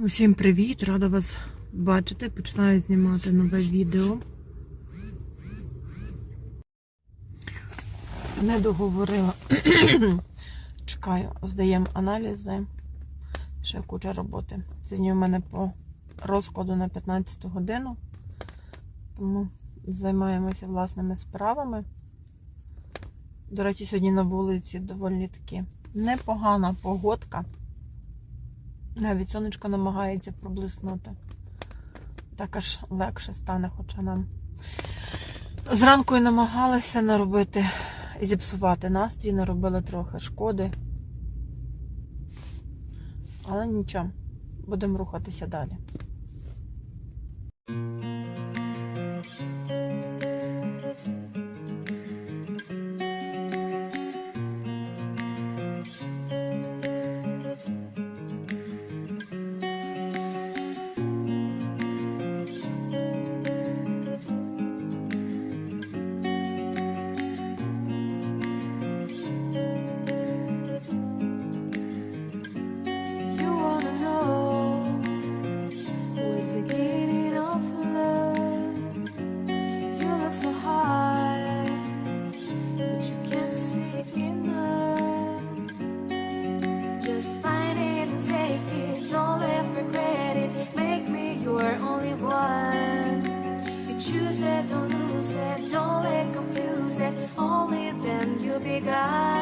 Усім привіт! Рада вас бачити. Починаю знімати нове відео. Не договорила. Чекаю, здаємо аналізи. Ще куча роботи. Сьогодні у мене по розкладу на 15 годину. Тому займаємося власними справами. До речі, сьогодні на вулиці доволі таки непогана погодка. Навіть сонечко намагається проблиснути. Так аж легше стане, хоча нам зранку і намагалася наробити, зіпсувати настрій, наробили трохи шкоди. Але нічого, будемо рухатися далі. pegar.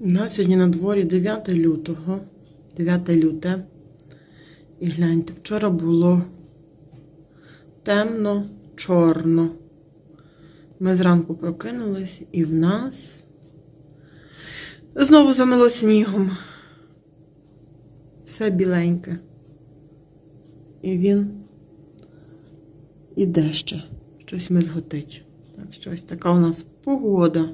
На сьогодні на дворі 9 лютого. 9 люте. І гляньте, вчора було темно, чорно. Ми зранку прокинулись і в нас знову замило снігом. Все біленьке. І він іде ще. Щось ми зготить. Так, щось така у нас погода.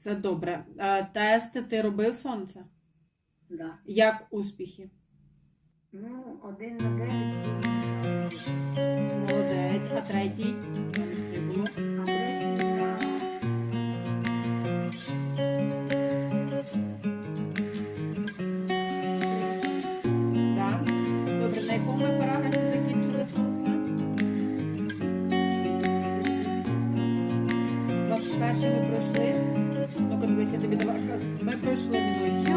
Це добре. А, Тести ти робив сонце? Да. Як успіхи? Ну, один на день. Молодець, а третій? Ми пройшли минулі.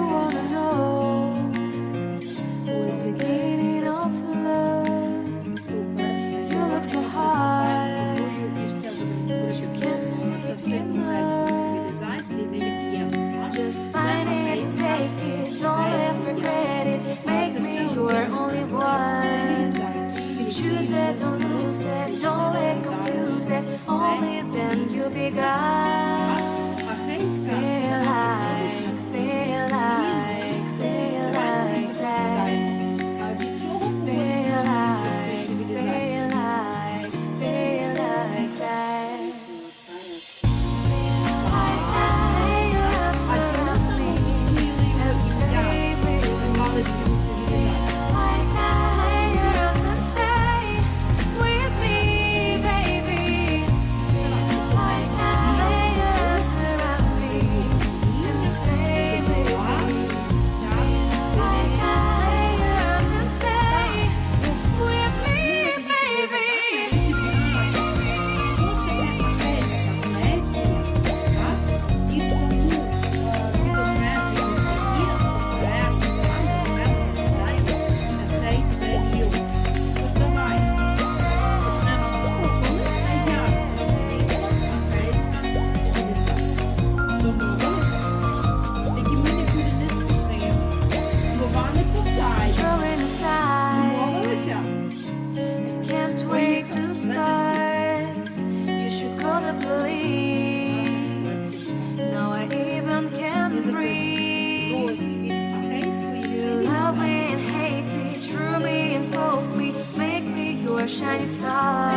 Shining star.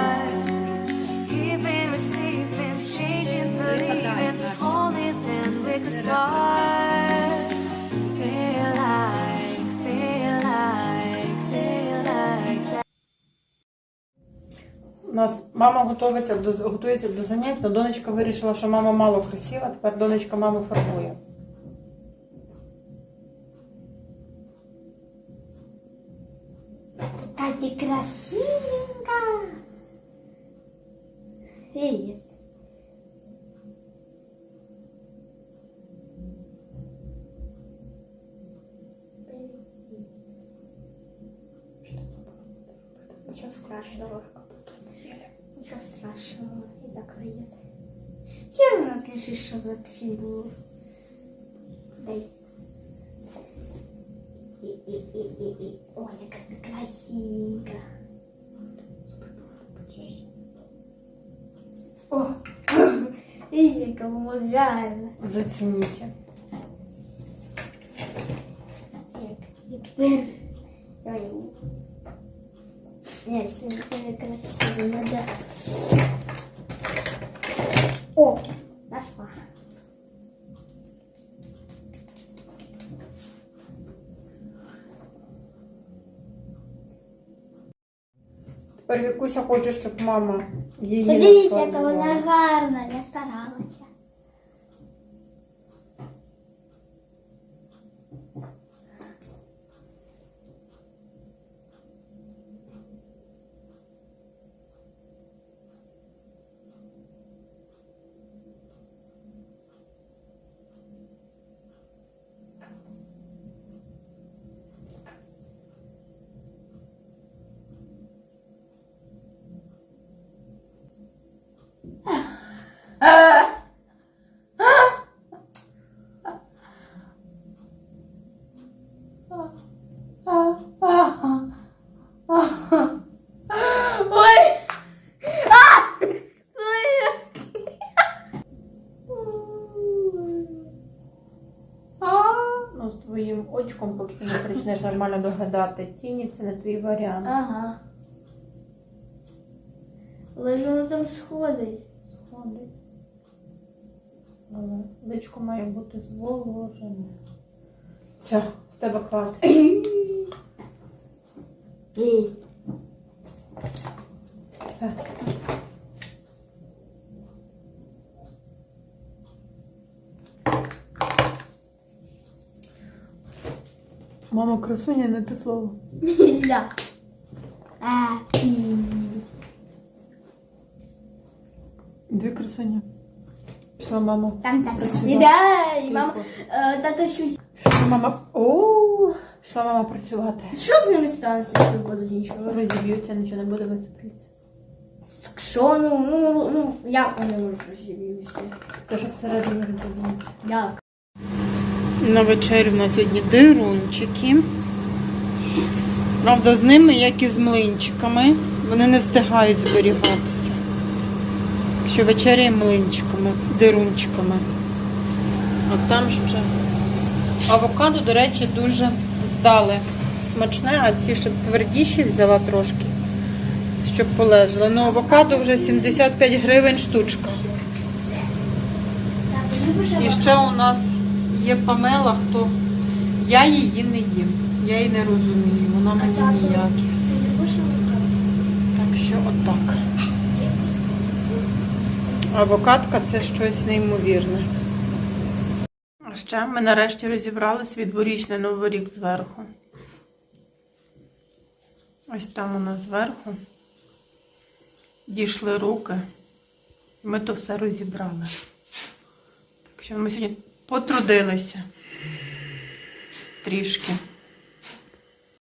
Giving, receiving, changing, believing, only then we could start. Feel like, feel like, feel like that. У нас мама готується до, готується до занять, але донечка вирішила, що мама мало красива, тепер донечка маму фарбує. А ты Привет. Ничего страшного. Ничего страшного. И так зайдет. Все равно слышишь, что за трибу. Дай. И, и, и, и, и. Ой, как красивенько. О, видите, кому жарно. Зацените. Нет, сегодня красиво, да. О, нашла. Тепер Вікуся хоче, щоб мама її Подивіться, яка вона гарна, я старалася. З твоїм очком, поки ти не почнеш нормально доглядати тіні, це не твій варіант. Ага. Але ж воно там сходить. Сходить. Але личко має бути зволожене. Все, з тебе хватить. Все. Мама, красуня, не те слово. Да. А, м. Дві красуні. Пішла мама. Там так. Да, і мама е, тато щось. Пішла мама. О, пішла мама працювати. Що з ними станеться, якщо будуть нічого? Розіб'ються, нічого не буде висиплються. Що, ну, ну, ну, як вони можуть розіб'юся? Що всередині розіб'ються. Як? На вечерю в нас сьогодні дирунчики. Правда, з ними, як і з млинчиками, вони не встигають зберігатися. що вечеряємо млинчиками, дирунчиками. А там ще авокадо, до речі, дуже вдале. Смачне, а ці ще твердіші взяла трошки, щоб полежали. Ну, авокадо вже 75 гривень штучка. І ще у нас є памела, хто я її не їм. Я її не розумію. Вона мені ніякі. Так що отак. Авокадка це щось неймовірне. А ще ми нарешті розібрали свій дворічний новий рік зверху. Ось там у нас зверху. Дійшли руки. Ми то все розібрали. Так що ми сьогодні потрудилися трішки.